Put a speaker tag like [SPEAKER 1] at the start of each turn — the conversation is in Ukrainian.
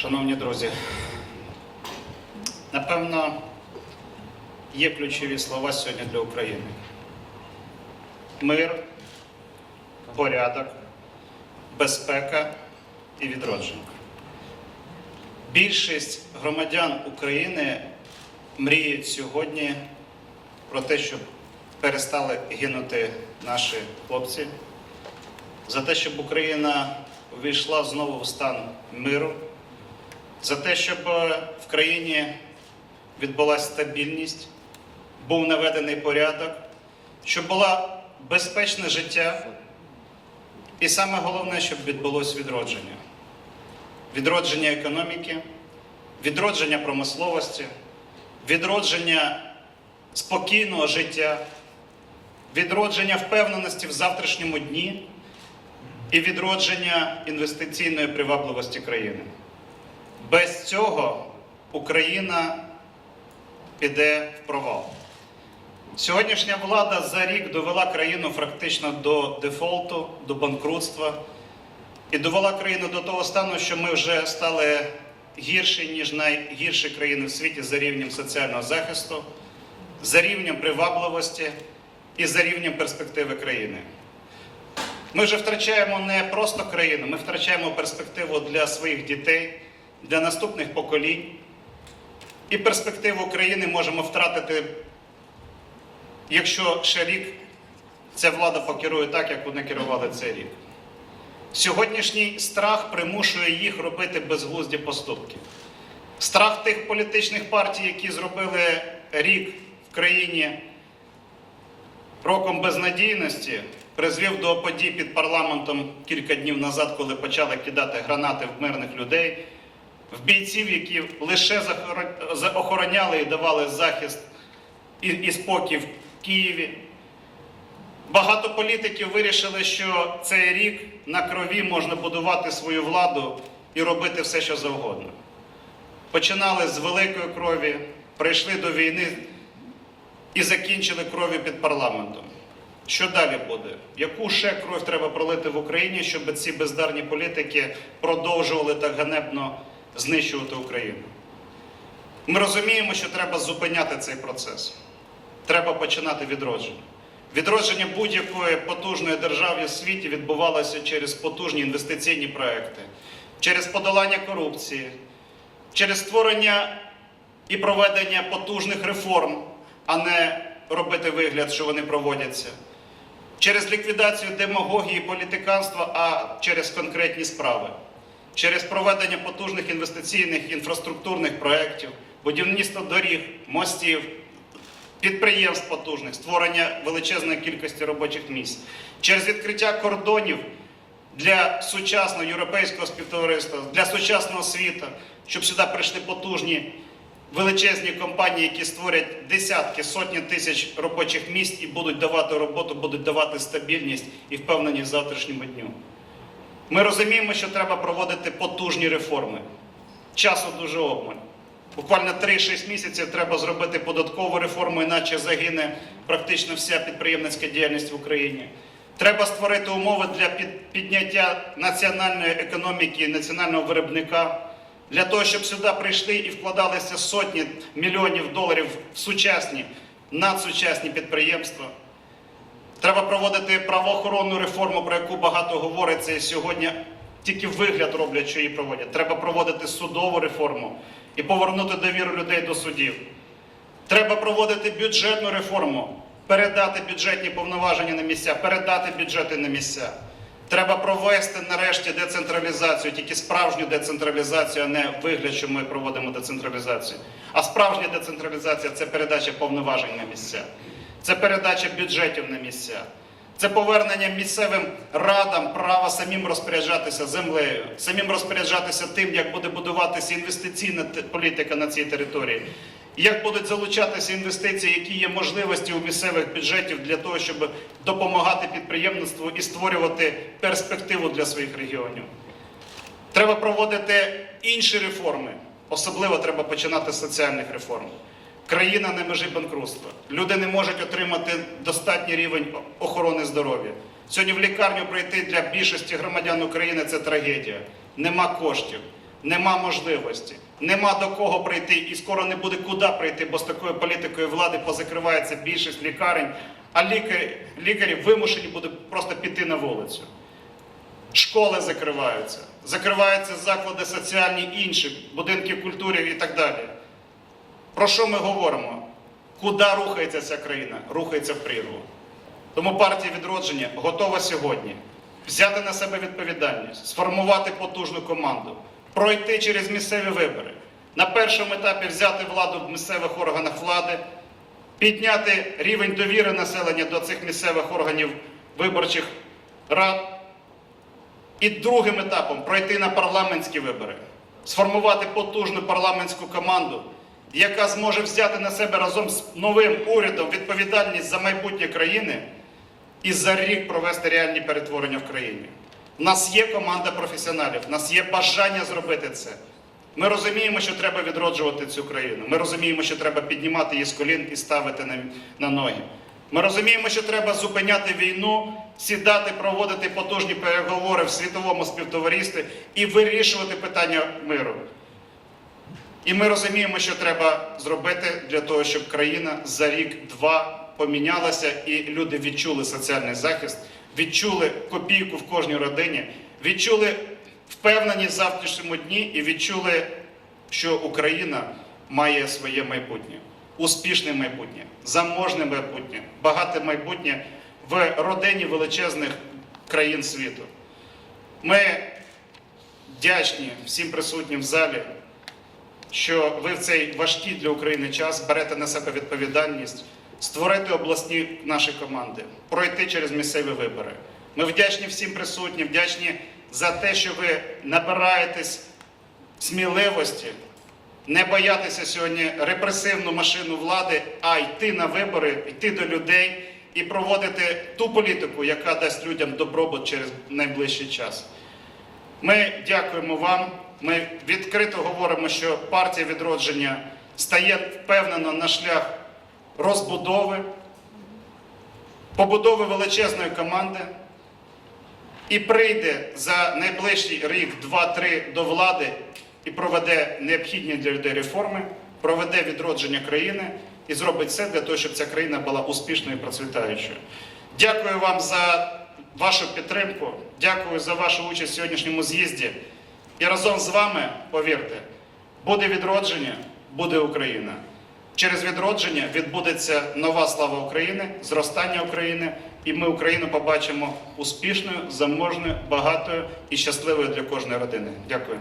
[SPEAKER 1] Шановні друзі, напевно, є ключові слова сьогодні для України. Мир, порядок, безпека і відродження. Більшість громадян України мріють сьогодні про те, щоб перестали гинути наші хлопці, за те, щоб Україна увійшла знову в стан миру, за те, щоб е, в країні відбулася стабільність, був наведений порядок, щоб було безпечне життя, і саме головне, щоб відбулося відродження. Відродження економіки, відродження промисловості, відродження спокійного життя, відродження впевненості в завтрашньому дні і відродження інвестиційної привабливості країни. Без цього Україна піде в провал. Сьогоднішня влада за рік довела країну фактично до дефолту, до банкрутства і довела країну до того стану, що ми вже стали гірші, ніж найгірші країни в світі за рівнем соціального захисту, за рівнем привабливості і за рівнем перспективи країни. Ми вже втрачаємо не просто країну, ми втрачаємо перспективу для своїх дітей, для наступних поколінь. І перспективу країни можемо втратити, якщо ще рік ця влада покерує так, як вони керували цей рік. Сьогоднішній страх примушує їх робити безглузді поступки. Страх тих політичних партій, які зробили рік в країні роком безнадійності, призвів до подій під парламентом кілька днів назад, коли почали кидати гранати в мирних людей, в бійців, які лише охороняли і давали захист і, і спокій в Києві. Багато політиків вирішили, що цей рік на крові можна будувати свою владу і робити все, що завгодно. Починали з великої крові, прийшли до війни і закінчили кров'ю під парламентом. Що далі буде? Яку ще кров треба пролити в Україні, щоб ці бездарні політики продовжували так ганебно знищувати Україну? Ми розуміємо, що треба зупиняти цей процес. Треба починати відродження. Відродження будь-якої потужної держави в світі відбувалося через потужні інвестиційні проекти, через подолання корупції, через створення і проведення потужних реформ, а не робити вигляд, що вони проводяться, через ліквідацію демагогії політиканства, а через конкретні справи, через проведення потужних інвестиційних інфраструктурних проєктів, будівництво доріг, мостів, підприємств потужних, створення величезної кількості робочих місць, через відкриття кордонів для сучасного європейського співтовариства, для сучасного світу, щоб сюди прийшли потужні величезні компанії, які створять десятки, сотні тисяч робочих місць і будуть давати роботу, будуть давати стабільність і впевненість в завтрашньому дню. Ми розуміємо, що треба проводити потужні реформи. Часу дуже обмаль. Буквально 3-6 місяців треба зробити податкову реформу, іначе загине практично вся підприємницька діяльність в Україні. Треба створити умови для підняття національної економіки, національного виробника, для того, щоб сюди прийшли і вкладалися сотні мільйонів доларів в сучасні, надсучасні підприємства. Треба проводити правоохоронну реформу, про яку багато говориться, і сьогодні тільки вигляд роблять, що її проводять. Треба проводити судову реформу і повернути довіру людей до судів. Треба проводити бюджетну реформу, передати бюджетні повноваження на місця, передати бюджети на місця. Треба провести нарешті децентралізацію, тільки справжню децентралізацію, а не вигляд, що ми проводимо децентралізацію. А справжня децентралізація це передача повноважень на місця, це передача бюджетів на місця, це повернення місцевим радам права самим розпоряджатися землею, самим розпоряджатися тим, як буде будуватися інвестиційна політика на цій території. Як будуть залучатися інвестиції, які є можливості у місцевих бюджетів для того, щоб допомагати підприємництву і створювати перспективу для своїх регіонів? Треба проводити інші реформи. Особливо треба починати з соціальних реформ. Країна на межі банкрутства. Люди не можуть отримати достатній рівень охорони здоров'я. Сьогодні в лікарню прийти для більшості громадян України це трагедія. Нема коштів. нема можливості, нема до кого прийти і скоро не буде куди прийти, бо з такою політикою влади позакривається більшість лікарень, а лікарі, лікарі вимушені будуть просто піти на вулицю. Школи закриваються, закриваються заклади соціальні інші, будинки культури і так далі. Про що ми говоримо? Куди рухається ця країна? Рухається в прірву. Тому партія відродження готова сьогодні взяти на себе відповідальність, сформувати потужну команду, пройти через місцеві вибори, на першому етапі взяти владу в місцевих органах влади, підняти рівень довіри населення до цих місцевих органів виборчих рад. І другим етапом пройти на парламентські вибори, сформувати потужну парламентську команду, яка зможе взяти на себе разом з новим урядом відповідальність за майбутнє країни і за рік провести реальні перетворення в країні. У нас є команда професіоналів, у нас є бажання зробити це. Ми розуміємо, що треба відроджувати цю країну. Ми розуміємо, що треба піднімати її з колін і ставити на, ноги. Ми розуміємо, що треба зупиняти війну, сідати, проводити потужні переговори в світовому співтоваристві і вирішувати питання миру. І ми розуміємо, що треба зробити для того, щоб країна за рік-два помінялася і люди відчули соціальний захист, відчули копійку в кожній родині, відчули впевненість в завтрашньому дні і відчули, що Україна має своє майбутнє, успішне майбутнє, заможне майбутнє, багате майбутнє в родині величезних країн світу. Ми вдячні всім присутнім в залі що ви в цей важкий для України час берете на себе відповідальність створити обласні наші команди, пройти через місцеві вибори. Ми вдячні всім присутнім, вдячні за те, що ви набираєтесь сміливості, не боятися сьогодні репресивну машину влади, а йти на вибори, йти до людей і проводити ту політику, яка дасть людям добробут через найближчий час. Ми дякуємо вам. Ми відкрито говоримо, що партія відродження стає впевнено на шлях розбудови, побудови величезної команди і прийде за найближчий рік, два-три до влади і проведе необхідні для людей реформи, проведе відродження країни і зробить все для того, щоб ця країна була успішною і процвітаючою. Дякую вам за вашу підтримку, дякую за вашу участь в сьогоднішньому з'їзді. І разом з вами, повірте, буде відродження, буде Україна. Через відродження відбудеться нова слава України, зростання України, і ми Україну побачимо успішною, заможною, багатою і щасливою для кожної родини. Дякую.